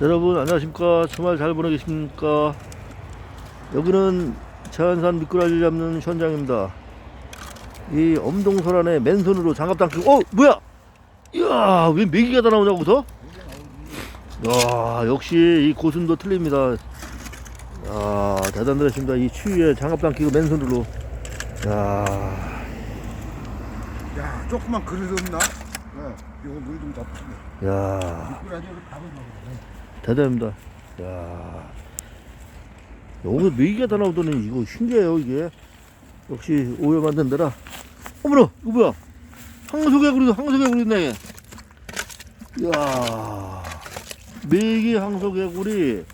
여러분 안녕하십니까? 주말 잘 보내겠습니까? 여기는 자연산 미꾸라지 잡는 현장입니다. 이 엄동설 안에 맨손으로 장갑 당기고 어 뭐야? 이야 왜 메기가 다 나오냐고 서? 야 역시 이 고순도 틀립니다. 야 대단하십니다. 이 추위에 장갑 당기고 맨손으로. 야. 야, 조그만 그릇 없나? 네, 이거 물좀 잡수네. 야, 대단합니다. 야, 여기서 메기가 다 나오더니 이거 신기해요 이게. 역시 오해 만든 데라. 어머나, 이거 뭐야? 황소개구리도 황소개구리 있네. 이야, 메기 황소개구리.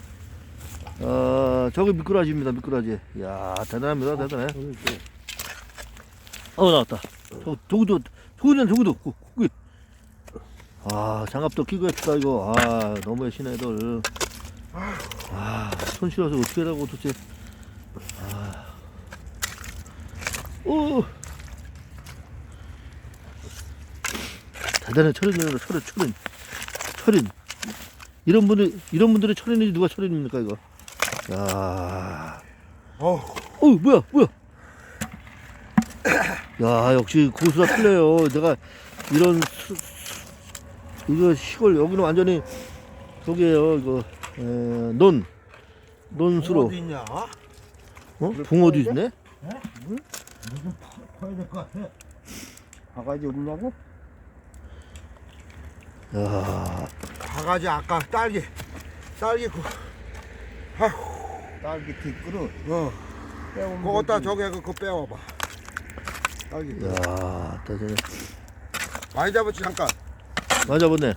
아, 저기 미꾸라지입니다, 미꾸라지. 이야, 대단합니다, 대단해. 어, 나왔다. 저, 저기도, 저기는 저기도, 거- 거기. 아, 장갑도 끼고 했다, 이거. 아, 너무 애시네, 애들. 아, 손 실어서 어떻게 하라고, 도대체. 아. 오! 대단해, 철인이다, 철인, 철인. 철인. 이런 분들, 이런 분들의 철인이지 누가 철인입니까, 이거. 야 어우, 어, 뭐야, 뭐야. 야, 역시 고수가 틀려요. 내가 이런 수, 수- 이거 시골 여기는 완전히 저기에요. 이거 에, 논 논수로 어디 있냐? 어? 붕어도 있네. 커야 될 것 같아. 바가지 없냐고? 야, 바가지 아까 딸기, 딸기 그, 아휴, 딸기 뒷그릇. 어, 빼오면. 그거다 저기 그거 빼와봐. 딸기. 야, 대단해. 많이 잡았지 잠깐. 맞아, 보네.